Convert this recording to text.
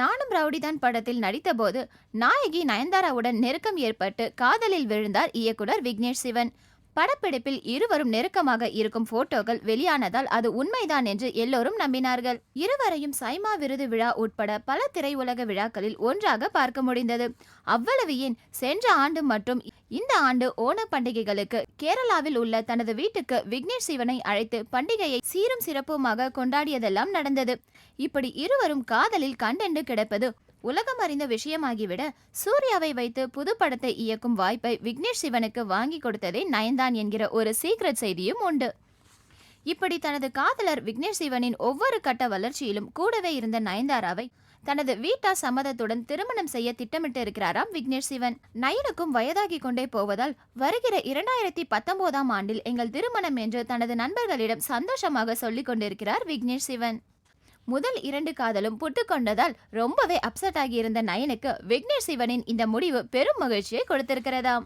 நானும் ரவுடிதான் படத்தில் நடித்தபோது நாயகி நயன்தாராவுடன் நெருக்கம் ஏற்பட்டு காதலில் விழுந்தார் இயக்குனர் விக்னேஷ் சிவன். படப்பிடிப்பில் இருவரும் நெருக்கமாக இருக்கும் போட்டோக்கள் வெளியானதால் அது உண்மைதான் என்று எல்லோரும் நம்பினார்கள். இருவரையும் சைமா விருது விழா உட்பட பல திரையுலக விழாக்களில் ஒன்றாக பார்க்க முடிந்தது. அவ்வளவு ஏன்? சென்ற ஆண்டு மற்றும் இந்த ஆண்டு ஓண பண்டிகைகளுக்கு கேரளாவில் உள்ள தனது வீட்டுக்கு விக்னேஷ் சிவனை அழைத்து பண்டிகையை சீரும் சிறப்புமாக கொண்டாடியதெல்லாம் நடந்தது. இப்படி இருவரும் காதலில் கண்டெண்டு கிடப்பது உலகம் அறிந்த விஷயமாகிவிட சூர்யாவை வைத்து புது படத்தை இயக்கும் வாய்ப்பை விக்னேஷ் சிவனுக்கு வாங்கி கொடுத்ததே நயன்தான் என்கிற ஒரு சீக்ரெட் செய்தியும் உண்டு. இப்படி தனது காதலர் விக்னேஷ் சிவனின் ஒவ்வொரு கட்ட வளர்ச்சியிலும் கூடவே இருந்த நயன்தாராவை தனது வீட்டார் சம்மதத்துடன் திருமணம் செய்ய திட்டமிட்டு இருக்கிறாராம் விக்னேஷ் சிவன். நயனுக்கும் வயதாகி கொண்டே போவதால் வருகிற இரண்டாயிரத்தி பத்தொன்பதாம் ஆண்டில் எங்கள் திருமணம் என்று தனது நண்பர்களிடம் சந்தோஷமாக சொல்லிக் கொண்டிருக்கிறார் விக்னேஷ் சிவன். முதல் இரண்டு காதலும் புட்டுக்கொண்டதால் ரொம்பவே அப்செட் ஆகியிருந்த நயனுக்கு விக்னேஷ் சிவனின் இந்த முடிவு பெரும் மகிழ்ச்சியை கொடுத்திருக்கிறதாம்.